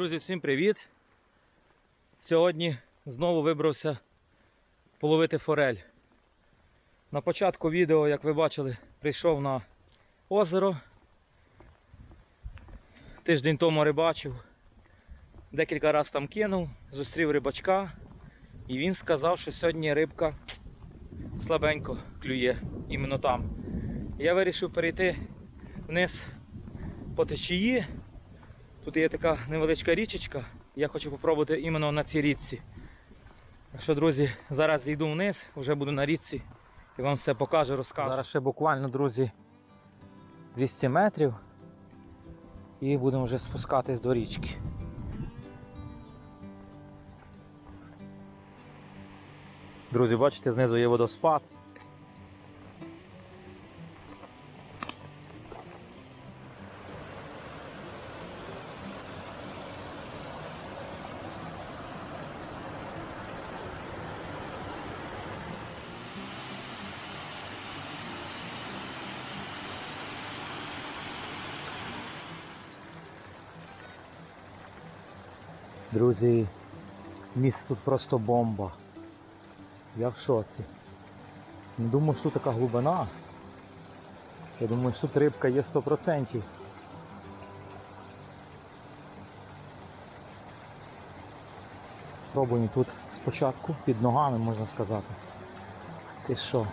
Друзі, всім привіт! Сьогодні знову вибрався половити форель. На початку відео, як ви бачили, прийшов на озеро. Тиждень тому рибачив. Декілька разів там кинув, зустрів рибачка, і він сказав, що сьогодні рибка слабенько клює іменно там. Я вирішив перейти вниз по течії. Тут є така невеличка річечка. Я хочу спробувати іменно на цій річці. Так що, друзі, зараз йду вниз, вже буду на річці і вам все покажу, розкажу. Зараз ще буквально, друзі, 200 метрів і будемо вже спускатись до річки. Друзі, бачите, знизу є водоспад. Друзі, місце тут просто бомба. Я в шоці. Не думаю, що тут така глибина. Я думаю, що тут рибка є 100%. Пробуємо тут спочатку під ногами, можна сказати. Ти що?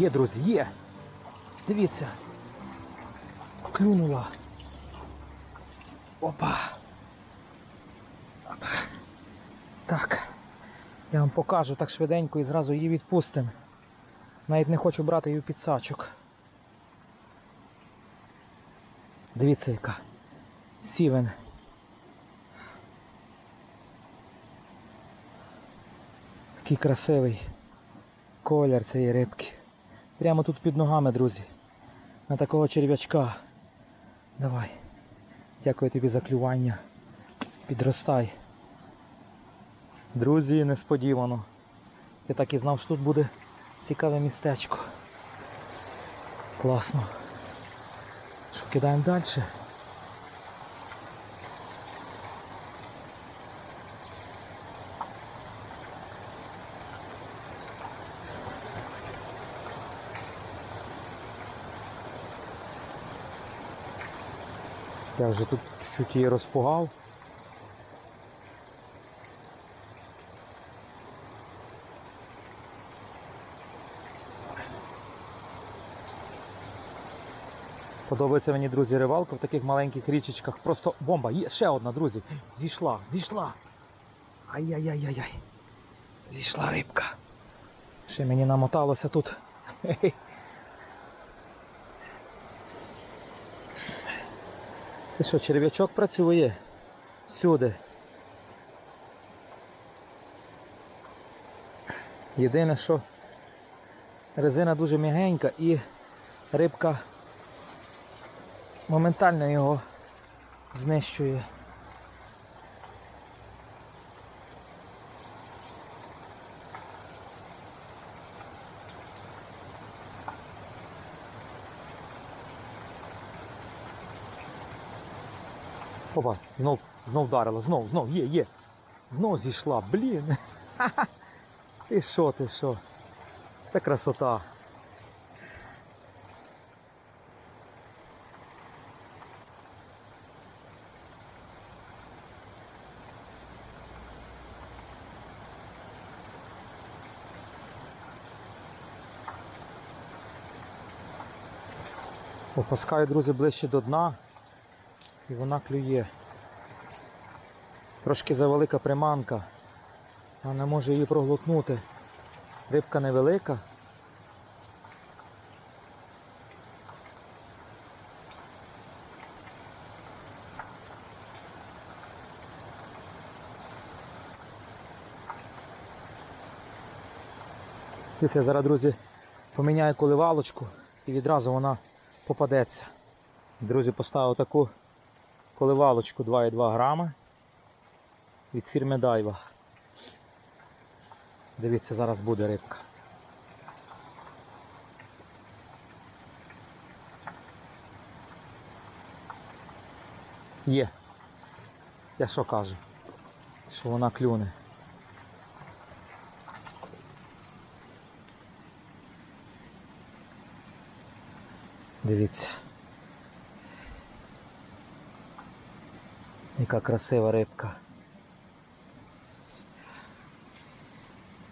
Є, друзі, є. Дивіться. Клюнула. Опа. Опа. Так. Я вам покажу так швиденько і зразу її відпустимо. Навіть не хочу брати її в підсачок. Дивіться яка. Сівен. Такий красивий колір цієї рибки. Прямо тут під ногами, друзі. На такого черв'ячка. Давай. Дякую тобі за клювання. Підростай. Друзі, несподівано. Я так і знав, що тут буде цікаве містечко. Класно. Що, кидаємо далі? Я вже тут чуть-чуть її розпугав. Подобається мені, друзі, рибалка в таких маленьких річечках. Просто бомба. Є ще одна, друзі. Зійшла, зійшла. Ай-яй-яй-яй-яй. Зійшла рибка. Ще мені намоталося тут. Хе-хе. Що, черв'ячок працює? Всюди. Єдине, що резина дуже м'ягенька і рибка моментально його знищує. Опа, знов, знов вдарила, знов, знов, є, є. Знов зійшла, блін. Ха-ха. Ти що, ти що? Це красота. Опускаю, друзі, ближче до дна і вона клює. Трошки завелика приманка, а не може її проглотнути. Рибка невелика. Дивіться, зараз, друзі, поміняю коливалочку і відразу вона попадеться. Друзі, поставив таку Поливалочку 2,2 грама від фірми Дайва. Дивіться, зараз буде рибка. Є. Я що кажу? Що вона клюне. Дивіться. Яка красива рибка.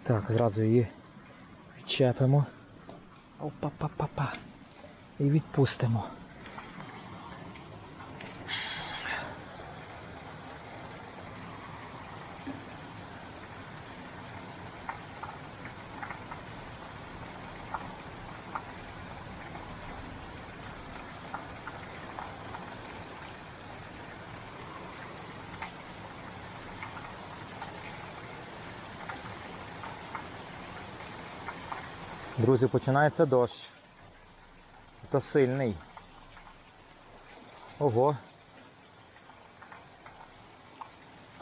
Так, зразу її відчепимо. Опа-па-па-па. І відпустимо. Друзі, починається дощ. То сильний. Ого.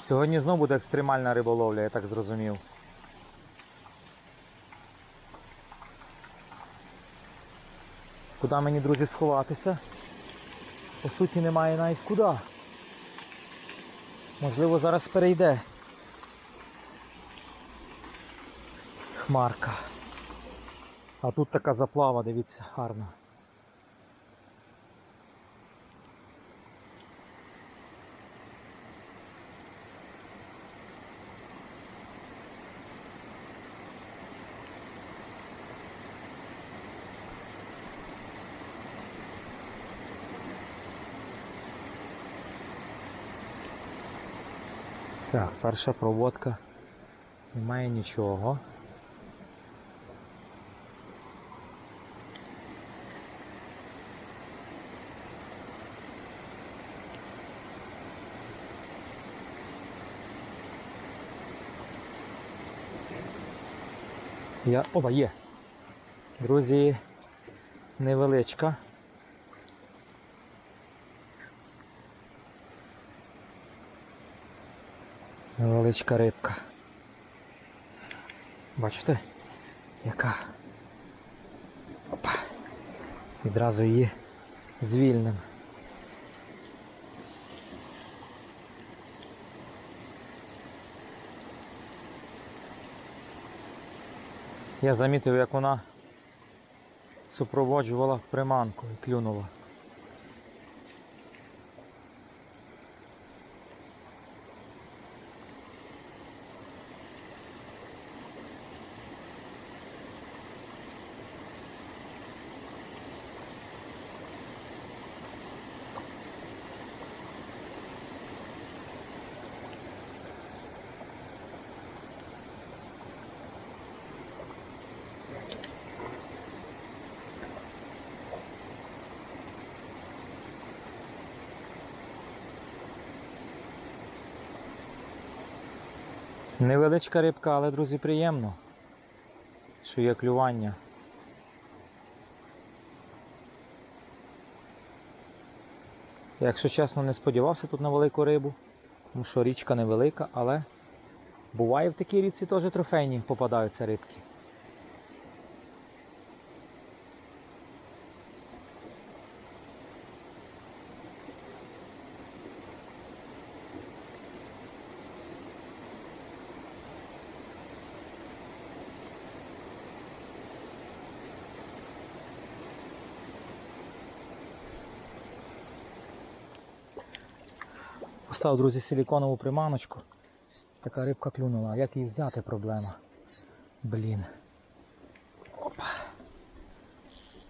Сьогодні знову буде екстремальна риболовля, я так зрозумів. Куди мені, друзі, сховатися? По суті, немає навіть куди. Можливо, зараз перейде. Хмарка. А тут така заплава, дивіться, гарно. Так, перша проводка. Немає нічого. Я... Опа, є. Друзі, невеличка. Невеличка рибка. Бачите? Яка? Опа. Відразу її звільним. Я замітив, як вона супроводжувала приманку і клюнула. Невеличка рибка, але, друзі, приємно, що є клювання. Якщо чесно, не сподівався тут на велику рибу, тому що річка невелика, але буває в такій річці теж трофейні попадаються рибки. Поставив, друзі, силіконову приманочку. Така рибка клюнула. Як її взяти проблема? Блін. Опа.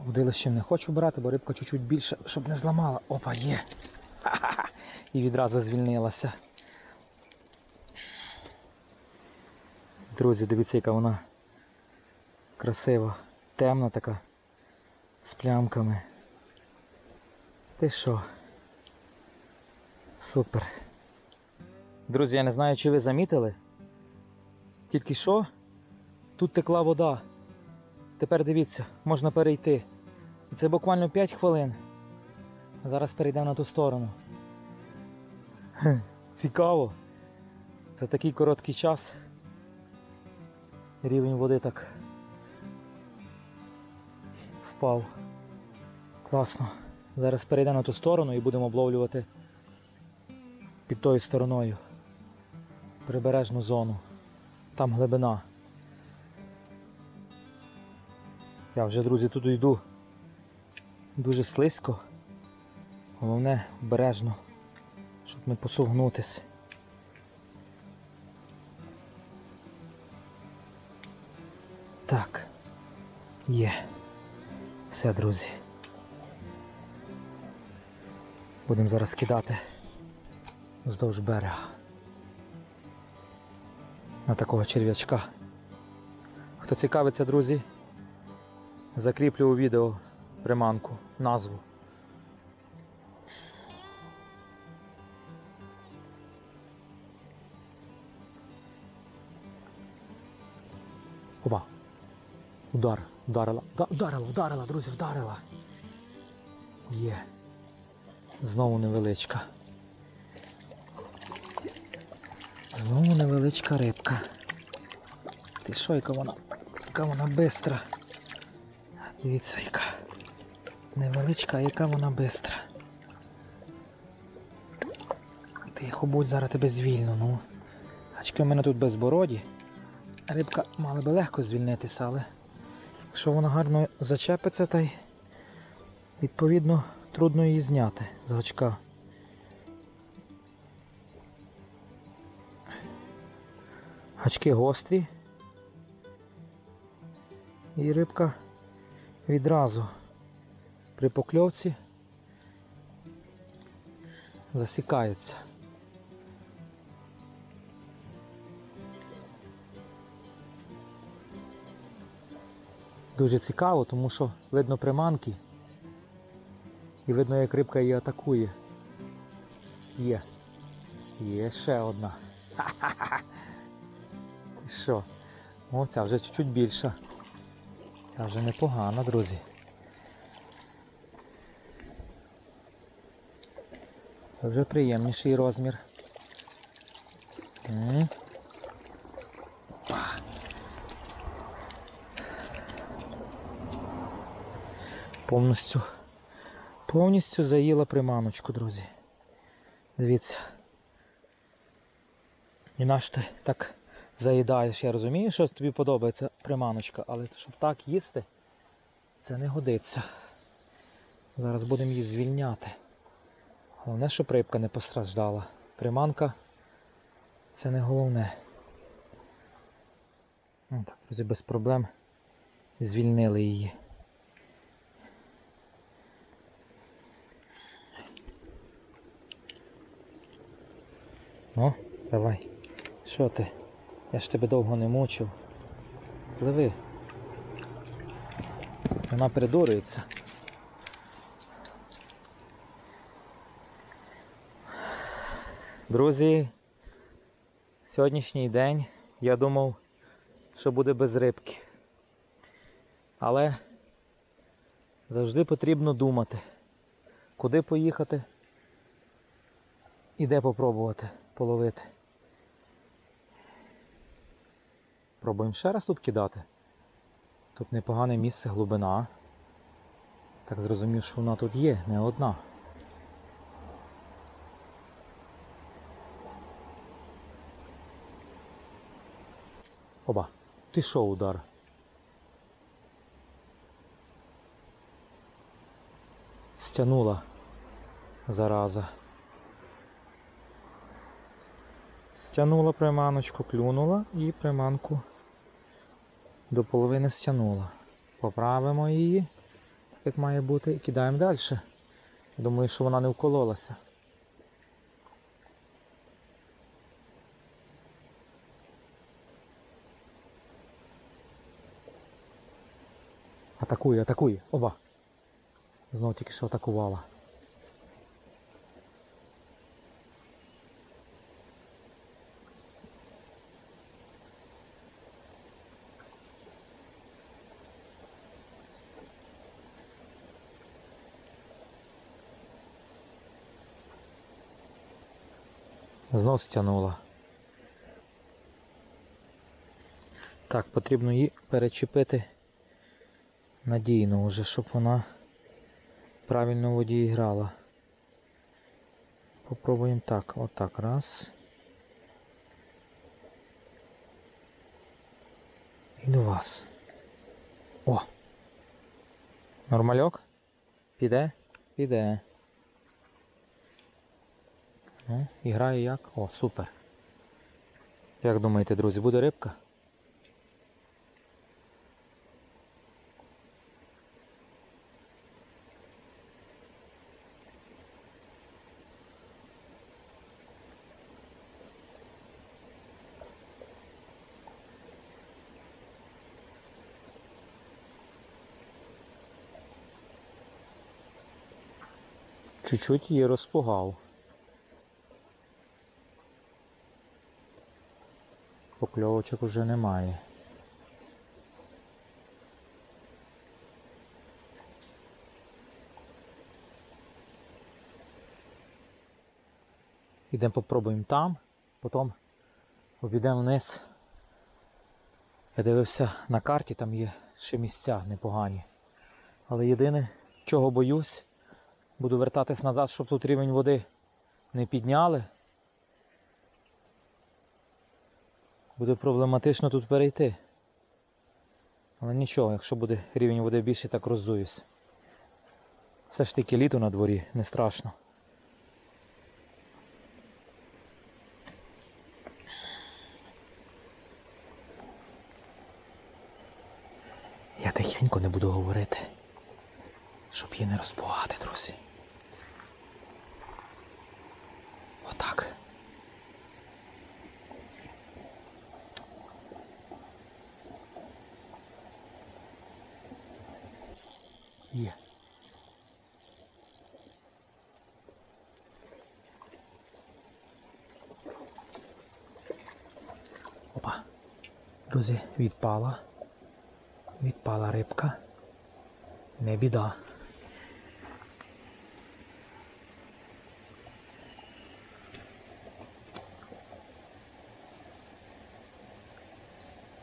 Удилищем не хочу брати, бо рибка чуть-чуть більше, щоб не зламала. Опа, є. Ха-ха-ха. І відразу звільнилася. Друзі, дивіться, яка вона красива. Темна така. З плямками. Ти що? Супер. Друзі, я не знаю, чи ви замітили. Тільки що тут текла вода. Тепер дивіться, можна перейти. Це буквально 5 хвилин. Зараз перейдемо на ту сторону. Цікаво. За такий короткий час рівень води так впав. Класно. Зараз перейдемо на ту сторону і будемо обловлювати під тою стороною прибережну зону. Там глибина. Я вже, друзі, тут йду дуже слизько. Головне обережно, щоб не посугнутись. Так. Є. Все, друзі. Будемо зараз кидати вздовж берега. На такого черв'ячка. Хто цікавиться, друзі, закріплю у відео приманку, назву. Опа. Удар, ударила, ударила, ударила, друзі, вдарила. Є. Знову невеличка. Знову невеличка рибка. Ти що, яка вона? Яка вона бистра. Дивіться, яка. Невеличка, яка вона бистра. Тихо, будь зараз тебе звільну, ну. Очки у мене тут безбороді. Рибка мала би легко звільнитися, але якщо вона гарно зачепиться, та й відповідно трудно її зняти з гачка. Гачки гострі. І рибка відразу при покльовці засікається. Дуже цікаво, тому що видно приманки і видно, як рибка її атакує. Є. Є ще одна. Ха-ха-ха. Ти що? О, ця вже чуть-чуть більша. Ця вже непогана, друзі. Це вже приємніший розмір. М. Повністю, повністю заїла приманочку, друзі. Дивіться. І наш так заїдаєш. Я розумію, що тобі подобається приманочка, але щоб так їсти, це не годиться. Зараз будемо її звільняти. Головне, щоб рибка не постраждала. Приманка це не головне. Ну, так, без проблем звільнили її. Ну, давай. Що ти? Я ж тебе довго не мучив. Пливи. Вона придурюється. Друзі, сьогоднішній день я думав, що буде без рибки. Але завжди потрібно думати, куди поїхати і де попробувати половити. Пробуємо ще раз тут кидати. Тут непогане місце глибина. Так зрозумів, що вона тут є, не одна. Оба, пішов удар. Стянула зараза. Стянула приманочку, клюнула і приманку до половини стянула. Поправимо її, як має бути, і кидаємо далі. Думаю, що вона не вкололася. Атакує, атакує. Оба. Знову тільки що атакувала. Знов стягнула. Так, потрібно її перечепити надійно вже, щоб вона правильно в воді грала. Попробуємо так. Отак. Раз. І до вас. О! Нормальок? Піде? Піде. Ну, і грає як? О, супер. Як думаєте, друзі, буде рибка? Чуть-чуть її розпугав. Покльовочок уже немає. Ідемо попробуємо там, потім обійдемо вниз. Я дивився на карті, там є ще місця непогані. Але єдине, чого боюсь, буду вертатись назад, щоб тут рівень води не підняли. Буде проблематично тут перейти. Але нічого, якщо буде рівень води більше, так роззуюсь. Все ж таки літо на дворі, не страшно. Я тихенько не буду говорити, щоб її не розпугати, друзі. Отак. Є. Опа. Друзі, відпала. Відпала рибка. Не біда.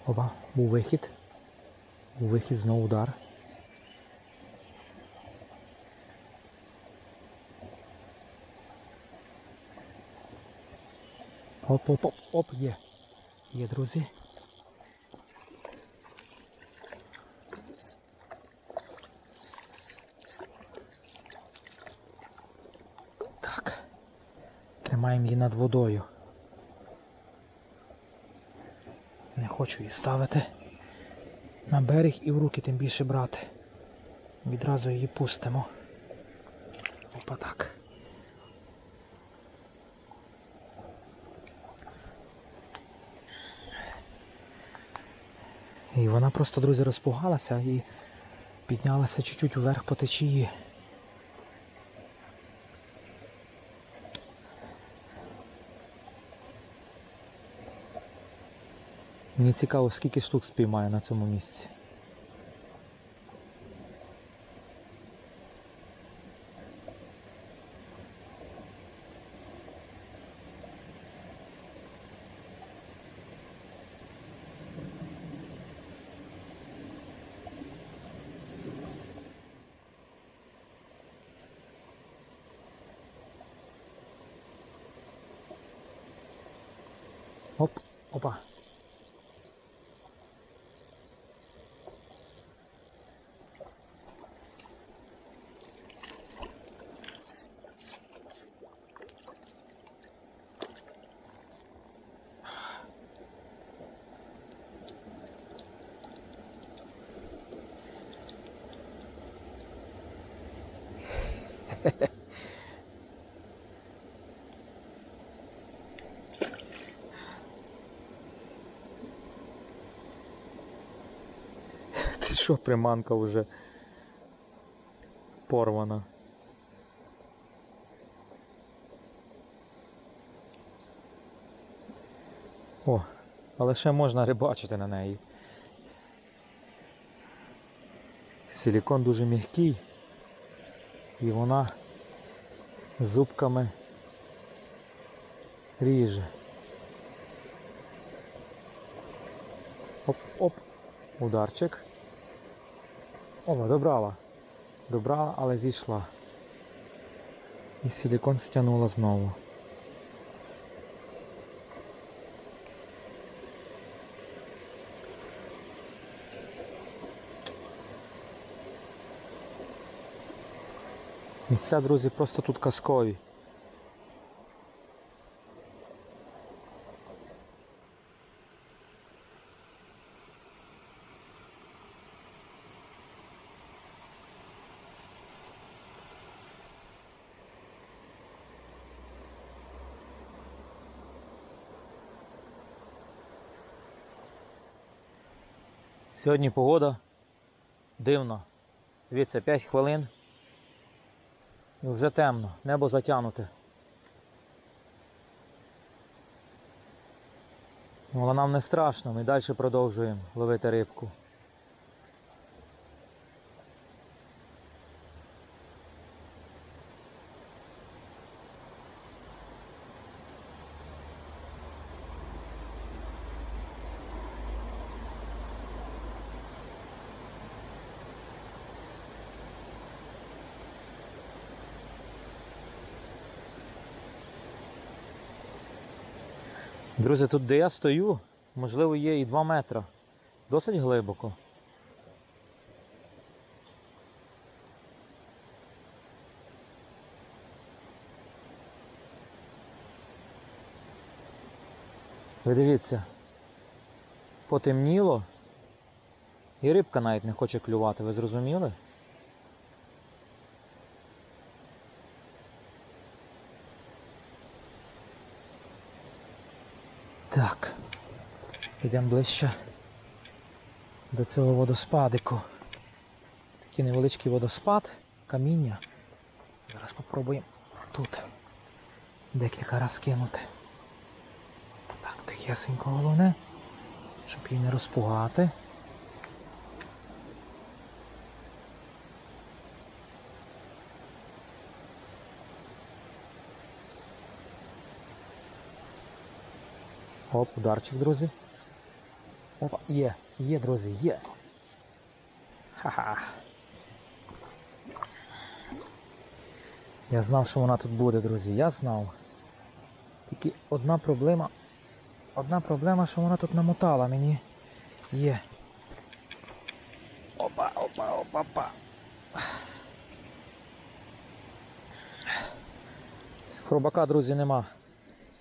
Опа, був вихід. Був вихід, знову удар. Оп, оп, оп, оп, є. Є, друзі. Так. Тримаємо її над водою. Не хочу її ставити на берег і в руки тим більше брати. Відразу її пустимо. Опа так. І вона просто, друзі, розпугалася і піднялася чуть-чуть вверх по течії. Мені цікаво, скільки штук спіймає на цьому місці. Оп, опа. Ти що, приманка вже порвана. О, але ще можна рибачити на неї. Силікон дуже м'який і вона зубками Ріже. Оп-оп. Ударчик. О, добрала. Добрала, але зійшла. І силікон стягнула знову. Місця, друзі, просто тут казкові. Сьогодні погода дивна. Дивіться, 5 хвилин. І вже темно, небо затягнуте. Ну, Але нам не страшно, ми далі продовжуємо ловити рибку. Друзі, тут де я стою, можливо, є і 2 метри. Досить глибоко. Ви дивіться, потемніло, і рибка навіть не хоче клювати, ви зрозуміли? Так, йдемо ближче до цього водоспадику. Такий невеличкий водоспад, каміння. Зараз спробуємо тут декілька разів кинути. Так, тихесенько головне, щоб її не розпугати. Оп, ударчик, друзі. Опа, є, є, друзі, є. Ха-ха. Я знав, що вона тут буде, друзі, я знав. Тільки одна проблема. Одна проблема, що вона тут намотала мені. Є. Опа, опа, опа, опа. Хробака, друзі, нема.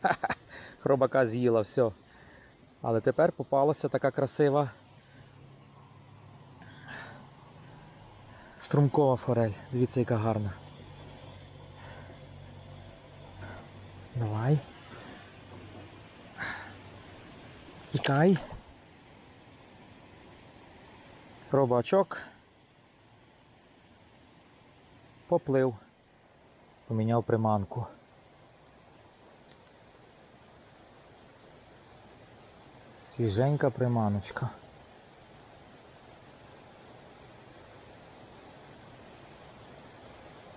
Ха-ха. Хробака з'їла, все. Але тепер попалася така красива струмкова форель. Дивіться, яка гарна. Давай. Тікай. Хробачок. Поплив. Поміняв приманку. Свіженька приманочка.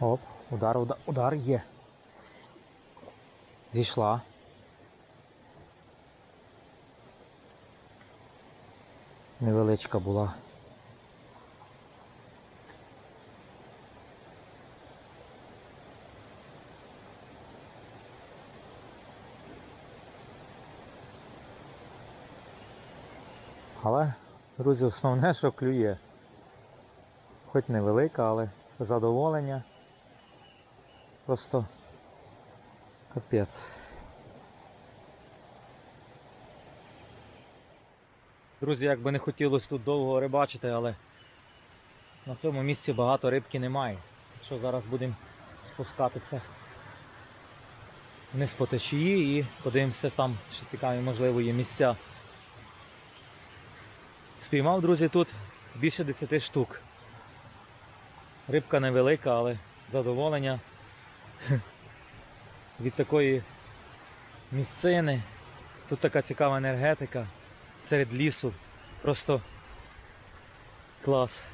Оп, удар, удар, удар є. Зійшла. Невеличка була. Але, друзі, основне, що клює. Хоч невелика, але задоволення. Просто капець. Друзі, як би не хотілося тут довго рибачити, але на цьому місці багато рибки немає. Що зараз будемо спускатися вниз по течії і подивимося там, що цікаві, можливо, є місця. Спіймав, друзі, тут більше 10 штук. Рибка невелика, але задоволення від такої місцини. Тут така цікава енергетика серед лісу. Просто клас.